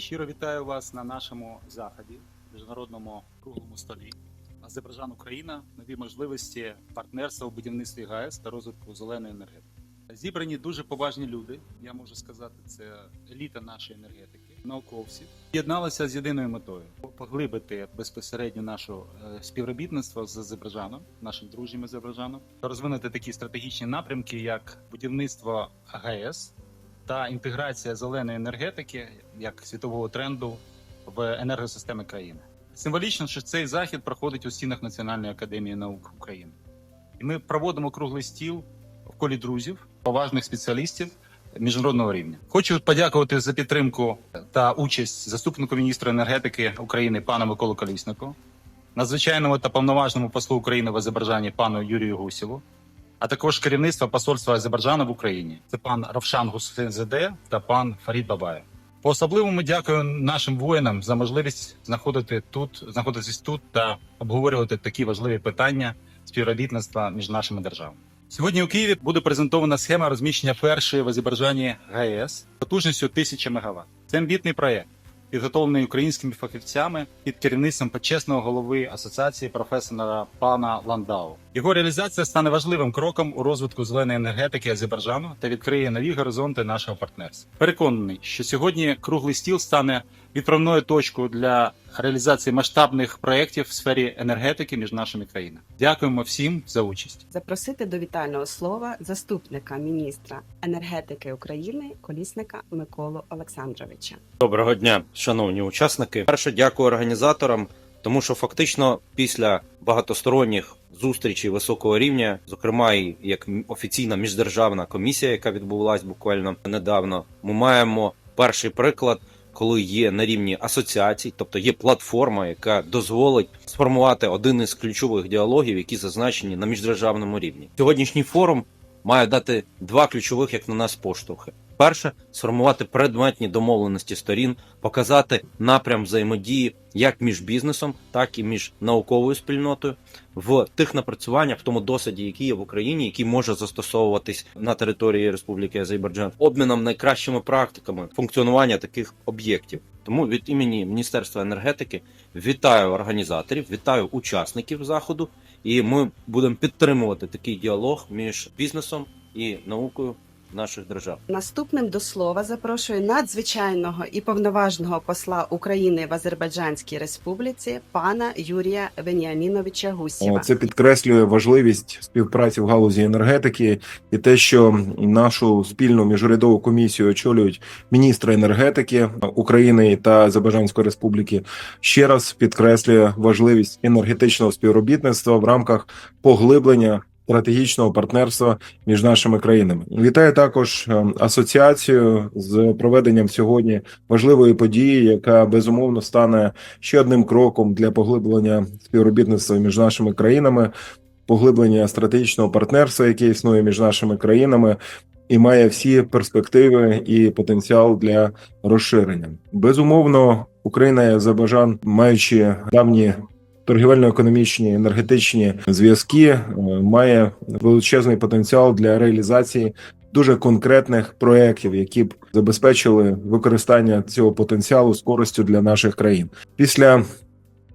Щиро вітаю вас на нашому заході, міжнародному круглому столі. Азербайджан Україна нові можливості партнерства у будівництві ГАЕС та розвитку зеленої енергетики. Зібрані дуже поважні люди. Я можу сказати, це еліта нашої енергетики, науковці. Єдналися з єдиною метою поглибити безпосередньо наше співробітництво з Азербайджаном, нашим дружнім Азербайджаном, розвинути такі стратегічні напрямки, як будівництво ГАЕС та інтеграція зеленої енергетики як світового тренду в енергосистеми країни. Символічно, що цей захід проходить у стінах Національної академії наук України, і ми проводимо круглий стіл в колі друзів, поважних спеціалістів міжнародного рівня. Хочу подякувати за підтримку та участь заступнику міністра енергетики України пану Миколу Коліснику, надзвичайному та повноважному послу України в Азербайджані пану Юрію Гусєву, а також керівництва посольства Азербайджану в Україні. Це пан Равшан Гусейнзаде та пан Фарід Бабаєв. По особливому дякую нашим воїнам за можливість знаходити тут, знаходитись тут та обговорювати такі важливі питання співробітництва між нашими державами. Сьогодні у Києві буде презентована схема розміщення першої в Азербайджані ГАЕС потужністю 1000 МВт. Це амбітний проєкт, підготовлений українськими фахівцями під керівництвом почесного голови асоціації професора пана Ландау. Його реалізація стане важливим кроком у розвитку зеленої енергетики Азербайджану та відкриє нові горизонти нашого партнерства. Переконаний, що сьогодні круглий стіл стане відправною точкою для реалізації масштабних проєктів в сфері енергетики між нашими країнами. Дякуємо всім за участь. Запросити до вітального слова заступника міністра енергетики України Колісника Миколу Олександровича. Доброго дня, шановні учасники. Перше, дякую організаторам, тому що фактично після багатосторонніх зустрічей високого рівня, зокрема і як офіційна міждержавна комісія, яка відбулась буквально недавно, ми маємо перший приклад. Коли є на рівні асоціацій, тобто є платформа, яка дозволить сформувати один із ключових діалогів, які зазначені на міждержавному рівні. Сьогоднішній форум має дати два ключових, як на нас, поштовхи. Перше сформувати предметні домовленості сторін, показати напрям взаємодії як між бізнесом, так і між науковою спільнотою в тих напрацюваннях, в тому досвіді, який є в Україні, який може застосовуватись на території Республіки Азербайджан, обміном найкращими практиками функціонування таких об'єктів. Тому від імені Міністерства енергетики вітаю організаторів, вітаю учасників заходу, і ми будемо підтримувати такий діалог між бізнесом і наукою наших держав. Наступним до слова запрошую надзвичайного і повноважного посла України в Азербайджанській Республіці пана Юрія Веніаміновича Гусєва. Це підкреслює важливість співпраці в галузі енергетики і те, що нашу спільну міжурядову комісію очолюють міністри енергетики України та Азербайджанської Республіки. Ще раз підкреслює важливість енергетичного співробітництва в рамках поглиблення. Стратегічного партнерства між нашими країнами вітаю також е, асоціацію з проведенням сьогодні важливої події, яка безумовно стане ще одним кроком для поглиблення співробітництва між нашими країнами, поглиблення стратегічного партнерства, яке існує між нашими країнами, і має всі перспективи і потенціал для розширення. Безумовно, Україна і Азербайджан, маючи давні торгівельно-економічні енергетичні зв'язки, е, має величезний потенціал для реалізації дуже конкретних проєктів, які б забезпечили використання цього потенціалу з користю для наших країн. Після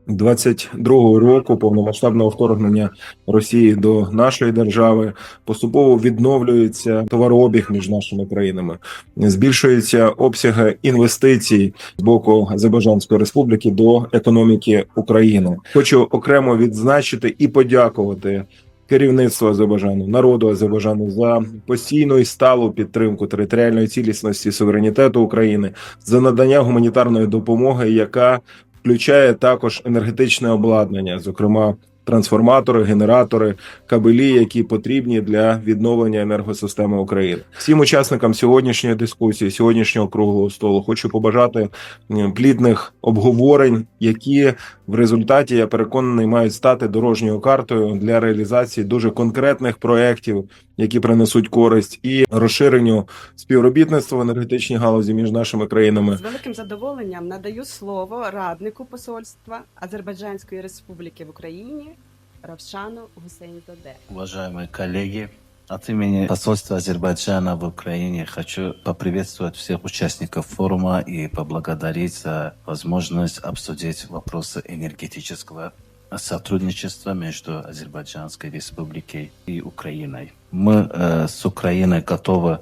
22-го року повномасштабного вторгнення Росії до нашої держави поступово відновлюється товарообіг між нашими країнами, збільшуються обсяги інвестицій з боку Азербайджанської республіки до економіки України. Хочу окремо відзначити і подякувати керівництву Азербайджану, народу Азербайджану за постійну і сталу підтримку територіальної цілісності суверенітету України за надання гуманітарної допомоги, яка включає також енергетичне обладнання, зокрема трансформатори, генератори, кабелі, які потрібні для відновлення енергосистеми України. Всім учасникам сьогоднішньої дискусії, сьогоднішнього круглого столу, хочу побажати плідних обговорень, які в результаті я переконаний мають стати дорожньою картою для реалізації дуже конкретних проєктів, які принесуть користь і розширенню співробітництва в енергетичній галузі між нашими країнами. З великим задоволенням надаю слово раднику посольства Азербайджанської Республіки в Україні Равшану Гусейнзаде. Уважаемые коллеги, От имени посольства Азербайджана в Украине хочу поприветствовать всех участников форума и поблагодарить за возможность обсудить вопросы энергетического сотрудничества между Азербайджанской республикой и Украиной. Мы э, с Украиной готовы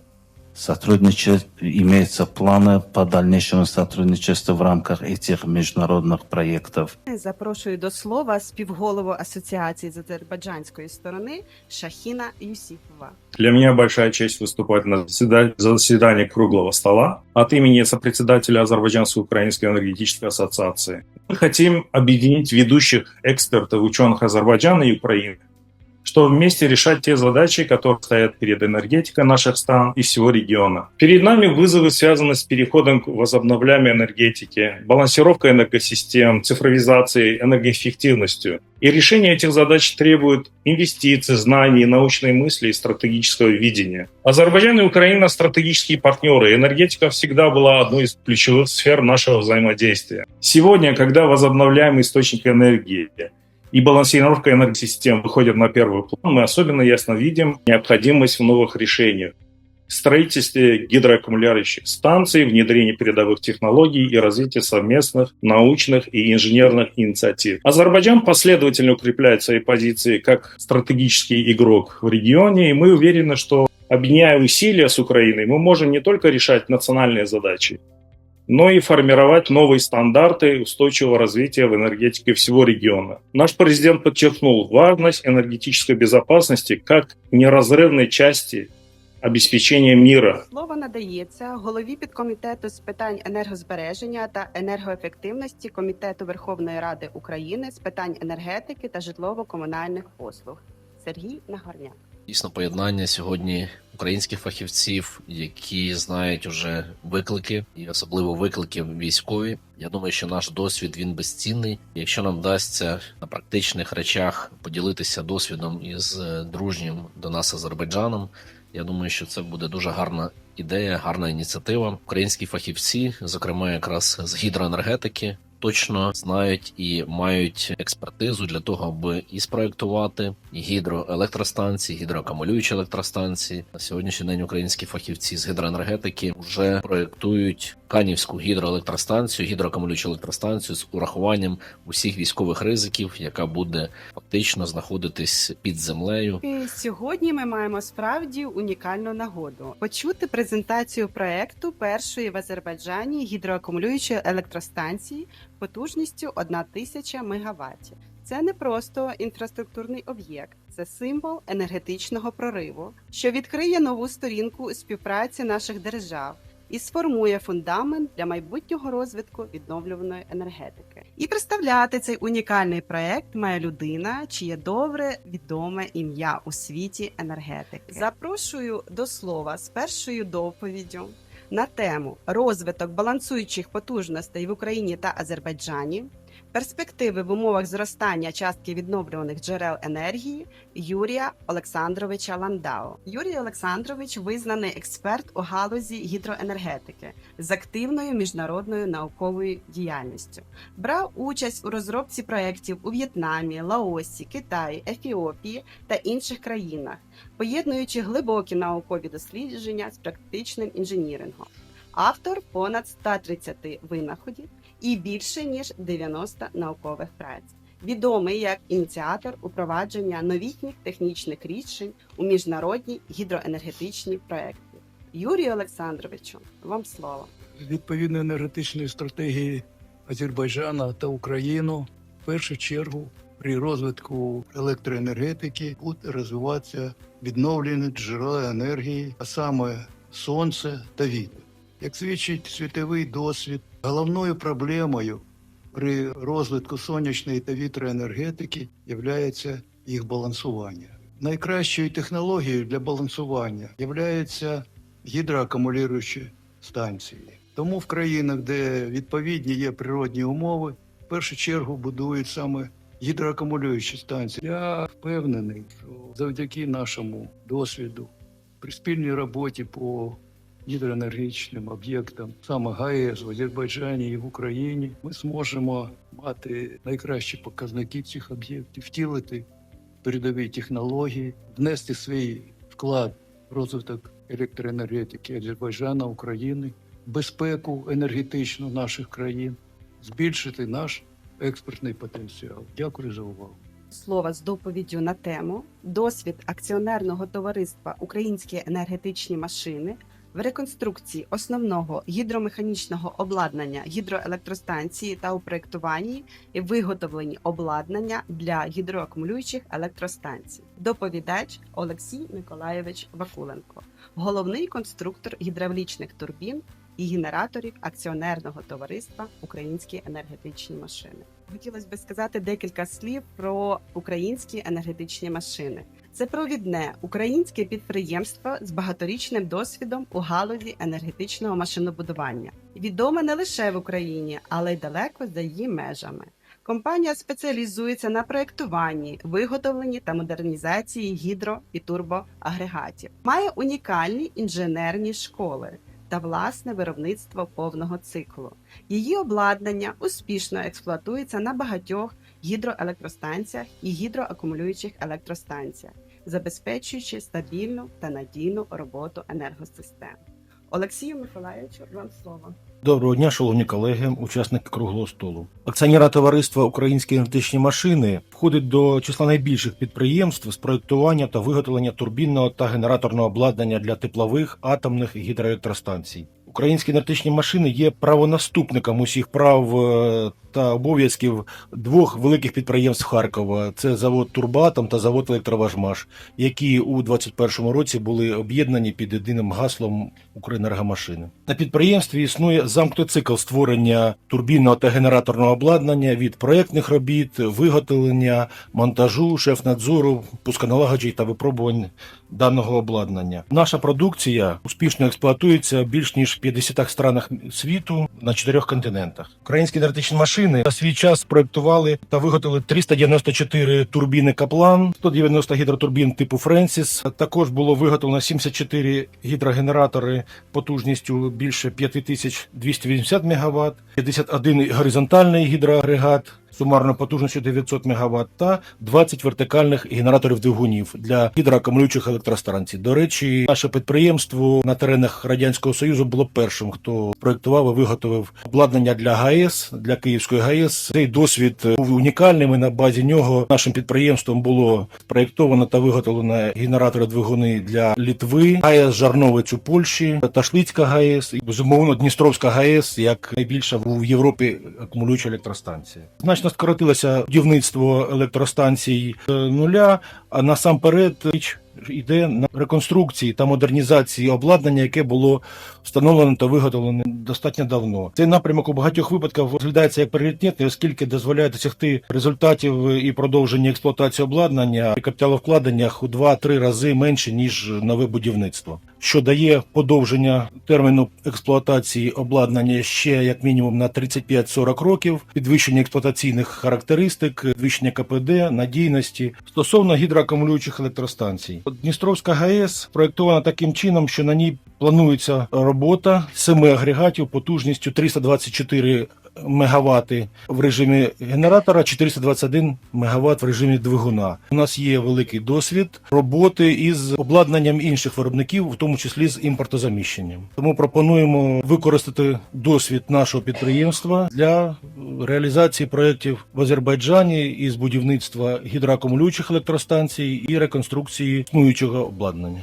сотрудничать. Имеются планы по дальнейшему сотрудничеству в рамках этих международных проектов. Запрошую до слова співголову асоціації з азербайджанської сторони Шахіна Юсіпова. Для меня большая честь выступать на заседа- заседании круглого стола от имени сопредседателя Азербайджанско-Украинской энергетической ассоциации. Мы хотим объединить ведущих экспертов, ученых Азербайджана и Украины, Чтобы вместе решать те задачи, которые стоят перед энергетикой наших стран и всего региона. Перед нами вызовы связаны с переходом к возобновляемой энергетике, балансировкой энергосистем, цифровизацией, энергоэффективностью. И решение этих задач требует инвестиций, знаний, научной мысли и стратегического видения. Азербайджан и Украина – стратегические партнеры. Энергетика всегда была одной из ключевых сфер нашего взаимодействия. Сегодня, когда возобновляемый источник энергии и балансировка энергосистем выходят на первый план, мы особенно ясно видим необходимость в новых решениях. Строительстве гидроаккумулярующих станций, внедрении передовых технологий и развитии совместных научных и инженерных инициатив. Азербайджан последовательно укрепляет свои позиции как стратегический игрок в регионе, и мы уверены, что объединяя усилия с Украиной, мы можем не только решать национальные задачи, но и формировать новые стандарты устойчивого развития в энергетике всего региона. Наш президент подчеркнул важность энергетической безопасности как неразрывной части обеспечения мира. Слово надається голові підкомітету з питань енергозбереження та енергоефективності Комітету Верховної Ради України з питань енергетики та житлово-комунальних послуг Сергій Нагорняк. Дійсно, поєднання сьогодні українських фахівців, які знають уже виклики, і особливо виклики військові. Я думаю, що наш досвід він безцінний. Якщо нам вдасться на практичних речах поділитися досвідом із е, дружнім до нас Азербайджаном, я думаю, що це буде дуже гарна ідея, гарна ініціатива. Українські фахівці, зокрема якраз з гідроенергетики, точно знають і мають експертизу для того, аби і спроектувати і гідроелектростанції, гідроакумулюючі електростанції. На сьогоднішній день українські фахівці з гідроенергетики вже проектують канівську гідроелектростанцію, гідроакумулюючу електростанцію з урахуванням усіх військових ризиків, яка буде фактично знаходитись під землею. Сьогодні ми маємо справді унікальну нагоду почути презентацію проекту першої в Азербайджані гідроакумулюючої електростанції потужністю 1000 МВт. Це не просто інфраструктурний об'єкт, це символ енергетичного прориву, що відкриє нову сторінку співпраці наших держав і сформує фундамент для майбутнього розвитку відновлюваної енергетики. І представляти цей унікальний проект має людина, чиє добре відоме ім'я у світі енергетики. Запрошую до слова з першою доповіддю на тему розвиток балансуючих потужностей в Україні та Азербайджані. Перспективи в умовах зростання частки відновлюваних джерел енергії Юрія Олександровича Ландао. Юрій Олександрович визнаний експерт у галузі гідроенергетики з активною міжнародною науковою діяльністю. Брав участь у розробці проєктів у В'єтнамі, Лаосі, Китаї, Ефіопії та інших країнах, поєднуючи глибокі наукові дослідження з практичним інженірингом. Автор понад 130 винаходів і більше ніж 90 наукових праць. Відомий як ініціатор упровадження новітніх технічних рішень у міжнародні гідроенергетичні проекти. Юрію Олександровичу, вам слово. відповідно енергетичної стратегії Азербайджана та Україну в першу чергу при розвитку електроенергетики буде розвиватися відновлені джерела енергії, а саме сонце та вітер. Як свідчить світовий досвід, головною проблемою при розвитку сонячної та вітроенергетики є їх балансування. Найкращою технологією для балансування є гідроакумулюючі станції. Тому в країнах, де відповідні є природні умови, в першу чергу будують саме гідроакумулюючі станції. Я впевнений, що завдяки нашому досвіду при спільній роботі по гідроенергетичним об'єктам, саме ГАЕС в Азербайджані і в Україні, ми зможемо мати найкращі показники цих об'єктів, втілити передові технології, внести свій вклад в розвиток електроенергетики Азербайджана, України, безпеку енергетичну наших країн, збільшити наш експортний потенціал. Дякую за увагу. Слова з доповіддю на тему досвід акціонерного товариства Українські енергетичні машини в реконструкції основного гідромеханічного обладнання гідроелектростанції та у проєктуванні і виготовленні обладнання для гідроакумулюючих електростанцій. Доповідач Олексій Миколайович Вакуленко, головний конструктор гідравлічних турбін і генераторів акціонерного товариства Українські енергетичні машини. Хотілося б сказати декілька слів про українські енергетичні машини. Це провідне українське підприємство з багаторічним досвідом у галузі енергетичного машинобудування. Відоме не лише в Україні, але й далеко за її межами. Компанія спеціалізується на проєктуванні, виготовленні та модернізації гідро і турбоагрегатів. Має унікальні інженерні школи та власне виробництво повного циклу. Її обладнання успішно експлуатується на багатьох гідроелектростанціях і гідроакумулюючих електростанціях, забезпечуючи стабільну та надійну роботу енергосистем. Олексію Миколаївичу, вам слово. Доброго дня, шановні колеги, учасники круглого столу. Акціонера товариства Українські енергетичні машини входить до числа найбільших підприємств з проєктування та виготовлення турбінного та генераторного обладнання для теплових, атомних гідроелектростанцій. Українські енергетичні машини є правонаступником усіх прав е, та обов'язків двох великих підприємств Харкова: це завод Турбатом та завод Електроважмаш, які у 2021 році були об'єднані під єдиним гаслом Укренергомашини. На підприємстві існує замкнутий цикл створення турбінного та генераторного обладнання від проєктних робіт, виготовлення, монтажу, шефнадзору, пусконалагоджень та випробувань даного обладнання. Наша продукція успішно експлуатується більш ніж в 50 странах світу на чотирьох континентах. Українські енергетичні машини на свій час проектували та виготовили 394 турбіни Каплан, 190 гідротурбін типу Френсіс. Також було виготовлено 74 гідрогенератори потужністю більше 5280 МВт, 51 горизонтальний гідроагрегат. Сумарною потужністю 900 МВт та 20 вертикальних генераторів двигунів для гідроакумулюючих електростанцій. До речі, наше підприємство на теренах радянського союзу було першим, хто проектував і виготовив обладнання для ГАЕС для Київської ГАЕС. Цей досвід був унікальним. і На базі нього нашим підприємством було проєктовано та виготовлено генератори двигуни для Літви, ГАЕС Жарновець у Польщі, Ташлицька ГАЕС і безумовно Дністровська ГАЕС як найбільша в Європі акумулююча електростанція. Значно скоротилося будівництво електростанцій нуля, а насамперед річ йде на реконструкції та модернізації обладнання, яке було встановлено та виготовлено достатньо давно. Цей напрямок у багатьох випадках розглядається як пріоритетний, оскільки дозволяє досягти результатів і продовження експлуатації обладнання при капіталовкладеннях у 2-3 рази менше ніж нове будівництво, що дає подовження терміну експлуатації обладнання ще як мінімум на 35-40 років, підвищення експлуатаційних характеристик, підвищення КПД, надійності стосовно гідроакумулюючих електростанцій. Дністровська ГАЕС проєктована таким чином, що на ній планується робота семи агрегатів потужністю 324 мегавати в режимі генератора, 421 мегаватт в режимі двигуна. У нас є великий досвід роботи із обладнанням інших виробників, в тому числі з імпортозаміщенням. Тому пропонуємо використати досвід нашого підприємства для реалізації проєктів в Азербайджані із будівництва гідроакумулюючих електростанцій і реконструкції існуючого обладнання.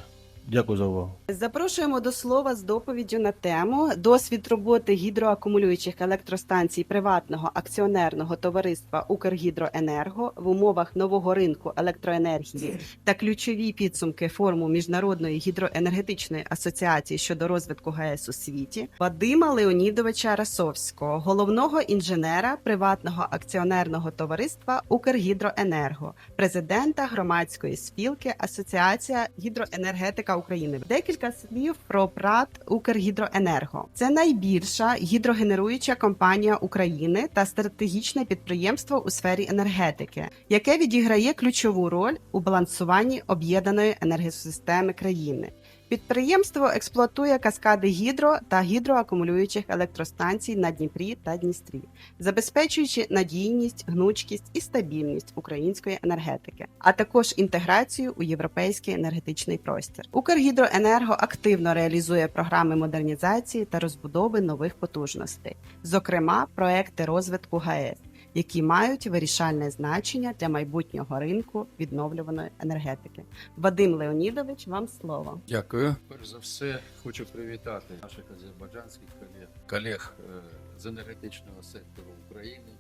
Дякую за увагу. Запрошуємо до слова з доповіддю на тему досвід роботи гідроакумулюючих електростанцій приватного акціонерного товариства Укргідроенерго в умовах нового ринку електроенергії та ключові підсумки форуму Міжнародної гідроенергетичної асоціації щодо розвитку ГАЕС у світі Вадима Леонідовича Расовського, головного інженера приватного акціонерного товариства Укргідроенерго, президента громадської спілки Асоціація гідроенергетика України. Декілька слів про ПРАТ Укргідроенерго. Це найбільша гідрогенеруюча компанія України та стратегічне підприємство у сфері енергетики, яке відіграє ключову роль у балансуванні об'єднаної енергосистеми країни. Підприємство експлуатує каскади гідро та гідроакумулюючих електростанцій на Дніпрі та Дністрі, забезпечуючи надійність, гнучкість і стабільність української енергетики, а також інтеграцію у європейський енергетичний простір. Укргідроенерго активно реалізує програми модернізації та розбудови нових потужностей, зокрема проекти розвитку ГАЕС. Які мають вирішальне значення для майбутнього ринку відновлюваної енергетики. Вадим Леонідович, вам слово. Дякую. Перш за все, хочу привітати наших азербайджанських колег, колег е, з енергетичного сектору України,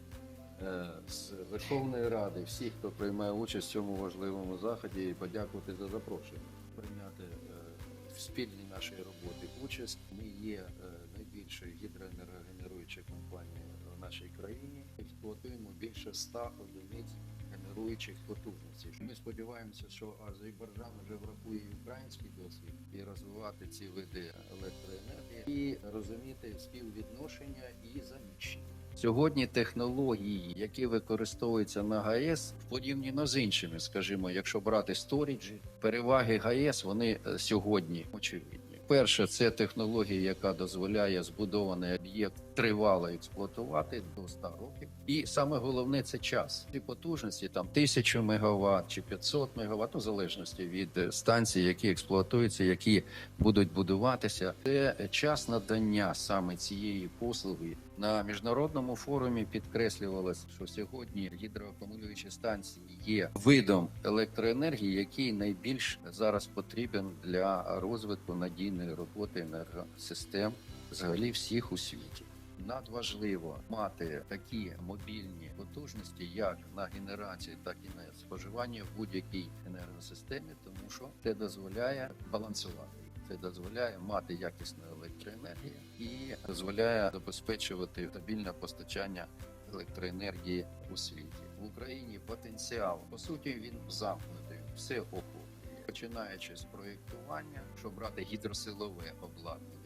е, з Верховної Ради, всіх, хто приймає участь в цьому важливому заході, і подякувати за запрошення. Прийняти е, в спільній нашій роботі участь. Ми є найбільшою гідроенергогенеруючою компанією в нашій країні. Експлуатуємо більше 100 одиниць генеруючих потужностей. Ми сподіваємося, що Азербайджан вже врахує український досвід і розвивати ці види електроенергії, і розуміти співвідношення і заміщення. Сьогодні технології, які використовуються на ГАЕС, порівняно з іншими, скажімо, якщо брати сторіджі, переваги ГАЕС вони е, сьогодні очевидні. Перше, це технологія, яка дозволяє збудований об'єкт тривало експлуатувати до 100 років. І саме головне це час. Ці потужності там 1000 МВт чи 500 МВт, ну, в залежності від е, станцій, які експлуатуються, які будуть будуватися. Це час надання саме цієї послуги на міжнародному форумі. Підкреслювалось, що сьогодні гідроакумулюючі станції є видом електроенергії, який найбільш зараз потрібен для розвитку надійної роботи енергосистем взагалі всіх у світі. Надважливо мати такі мобільні потужності, як на генерації, так і на споживання в будь-якій енергосистемі, тому що це дозволяє балансувати. Це дозволяє мати якісну електроенергію і дозволяє забезпечувати стабільне постачання електроенергії у світі. В Україні потенціал по суті він замкнутий, все охоплює, починаючи з проєктування, щоб брати гідросилове обладнання,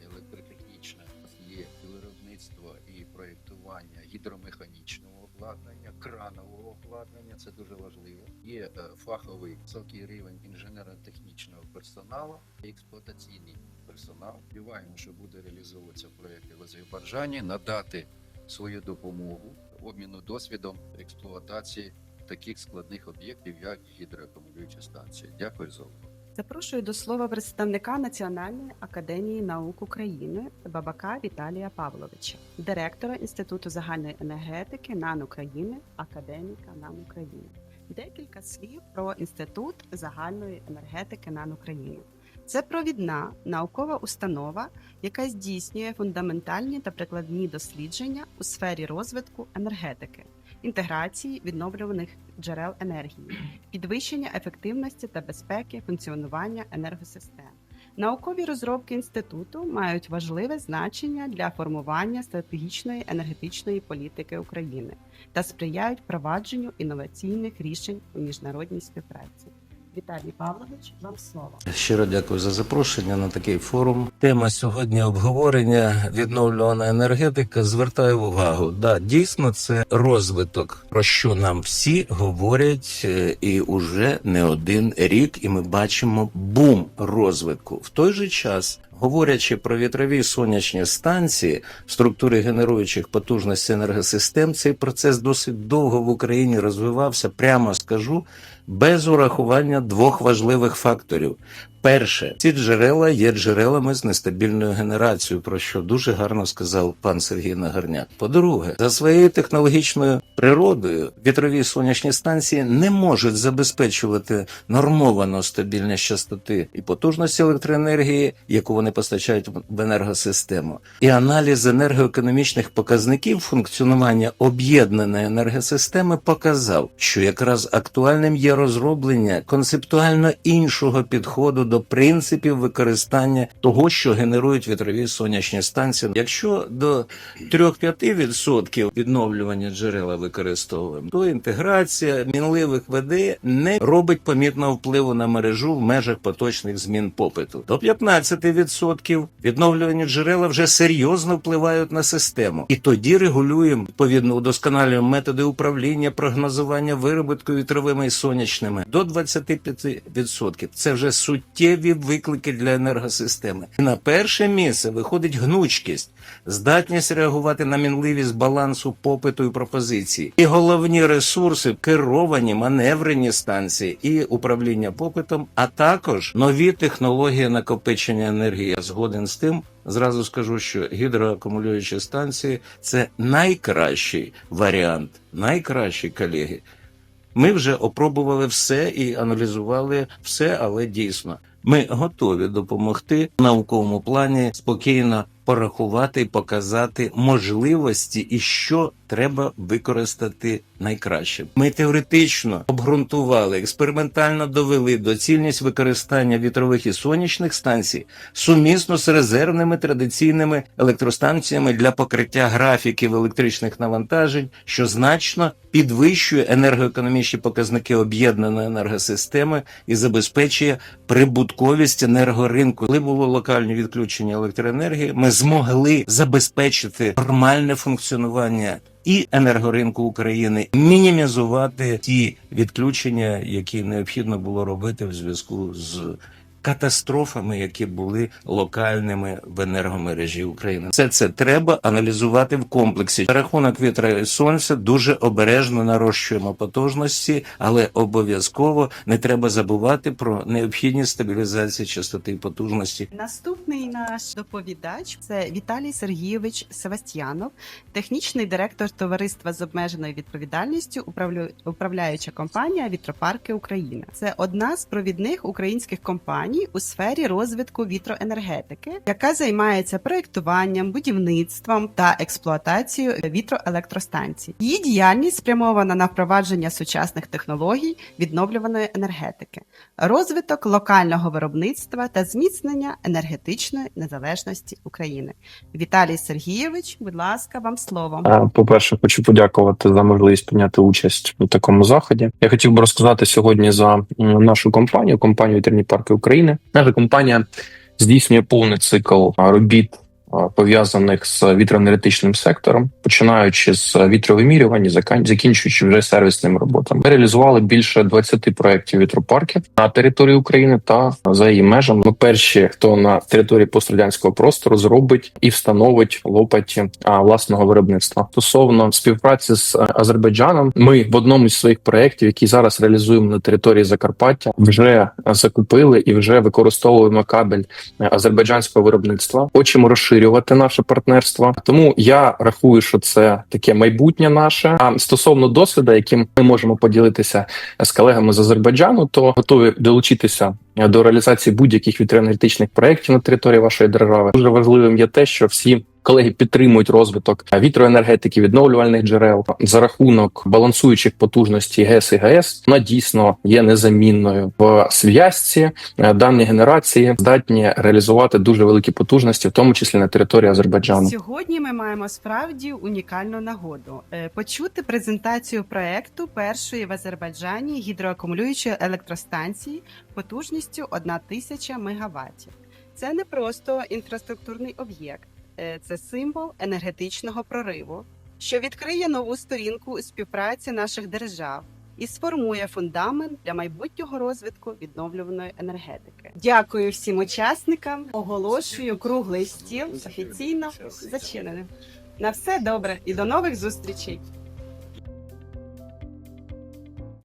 проєктування гідромеханічного обладнання, кранового обладнання. Це дуже важливо. Є е, фаховий високий рівень інженерно-технічного персоналу експлуатаційний персонал. Сподіваємо, що буде реалізовуватися проєкти в Азербайджані, надати свою допомогу обміну досвідом експлуатації таких складних об'єктів, як гідроакумулюючі станції. Дякую за увагу. Запрошую до слова представника Національної академії наук України Бабака Віталія Павловича, директора Інституту загальної енергетики НАН України, академіка НАН України. Декілька слів про інститут загальної енергетики НАН України. Це провідна наукова установа, яка здійснює фундаментальні та прикладні дослідження у сфері розвитку енергетики, інтеграції відновлюваних джерел енергії, підвищення ефективності та безпеки функціонування енергосистем. Наукові розробки інституту мають важливе значення для формування стратегічної енергетичної політики України та сприяють впровадженню інноваційних рішень у міжнародній співпраці. Віталій Павлович, вам слово. Щиро дякую за запрошення на такий форум. Тема сьогодні обговорення відновлювана енергетика. Звертаю увагу. Да, дійсно, це розвиток, про що нам всі говорять, е, і уже не один рік, і ми бачимо бум розвитку. В той же час. Говорячи про вітрові сонячні станції в структурі генеруючих потужностей енергосистем, цей процес досить довго в Україні розвивався, прямо скажу, без урахування двох важливих факторів. Перше, ці джерела є джерелами з нестабільною генерацією, про що дуже гарно сказав пан Сергій Нагарняк. По-друге, за своєю технологічною природою вітрові сонячні станції не можуть забезпечувати нормовано стабільність частоти і потужності електроенергії, яку вони постачають в енергосистему. І аналіз енергоекономічних показників функціонування об'єднаної енергосистеми показав, що якраз актуальним є розроблення концептуально іншого підходу до принципів використання того, що генерують вітрові сонячні станції. Якщо до 3-5% відновлювання джерела використовуємо, то інтеграція мінливих ВД не робить помітного впливу на мережу в межах поточних змін попиту. До 15% відновлювані джерела вже серйозно впливають на систему, і тоді регулюємо відповідно удосконалюємо методи управління, прогнозування виробітку вітровими і сонячними до 25%. Це вже суттєві виклики для енергосистеми. На перше місце виходить гнучкість, здатність реагувати на мінливість балансу попиту і пропозиції. І головні ресурси керовані маневрені станції і управління попитом, а також нові технології накопичення енергії. Я згоден з тим. Зразу скажу, що гідроакумулюючі станції це найкращий варіант, найкращий колеги. Ми вже опробували все і аналізували все, але дійсно ми готові допомогти науковому плані спокійно порахувати і показати можливості і що треба використати найкраще. Ми теоретично обґрунтували, експериментально довели доцільність використання вітрових і сонячних станцій сумісно з резервними традиційними електростанціями для покриття графіків електричних навантажень, що значно підвищує енергоекономічні показники об'єднаної енергосистеми і забезпечує прибутковість енергоринку. Коли було локальні відключення електроенергії, ми змогли забезпечити нормальне функціонування. І енергоринку України мінімізувати ті відключення, які необхідно було робити в зв'язку з катастрофами, які були локальними в енергомережі України. Все це треба аналізувати в комплексі. Рахунок вітра і сонця дуже обережно нарощуємо потужності, але обов'язково не треба забувати про необхідність стабілізації частоти і потужності Наступний наш доповідач це Віталій Сергійович Севастьянов, технічний директор товариства з обмеженою відповідальністю, управляюча компанія Вітропарки України. Це одна з провідних українських компаній у сфері розвитку вітроенергетики, яка займається проєктуванням, будівництвом та експлуатацією вітроелектростанцій. Її діяльність спрямована на впровадження сучасних технологій відновлюваної енергетики, розвиток локального виробництва та зміцнення енергетичної незалежності України. Віталій Сергійович, будь ласка, вам слово. Е, По-перше, хочу подякувати за можливість прийняти участь у такому заході. Я хотів би розказати сьогодні за нашу компанію, компанію Вітерні парки України. Наша компанія здійснює повний цикл робіт. А, Пов'язаних з вітроенергетичним сектором, починаючи з вітровимірювання, закінчуючи вже сервісними роботами, ми реалізували більше 20 проєктів вітропарків на території України та за її межами. Ми перші, хто на території пострадянського простору зробить і встановить лопаті власного виробництва. Стосовно співпраці з е, Азербайджаном, ми в одному з своїх проєктів, які зараз реалізуємо на території Закарпаття, вже е, закупили і вже використовуємо кабель е, азербайджанського виробництва. Хочемо розширювати наше партнерство. Тому я рахую, що це таке майбутнє наше. А стосовно досвіду, яким ми можемо поділитися з колегами з Азербайджану, то готові долучитися до реалізації будь-яких вітроенергетичних проєктів на території вашої держави. Дуже важливим є те, що всі. Колеги підтримують розвиток вітроенергетики, відновлювальних джерел за рахунок балансуючих потужностей ГЕС і ГЕС. Вона дійсно є незамінною в зв'язці. Е, Дані генерації здатні реалізувати дуже великі потужності, в тому числі на території Азербайджану. Сьогодні ми маємо справді унікальну нагоду е, почути презентацію проекту першої в Азербайджані гідроакумулюючої електростанції потужністю 1000 МВт. Це не просто інфраструктурний об'єкт, це символ енергетичного прориву, що відкриє нову сторінку у співпраці наших держав. І сформує фундамент для майбутнього розвитку відновлюваної енергетики. Дякую всім учасникам. Оголошую круглий стіл офіційно зачиненим. На все добре і до нових зустрічей.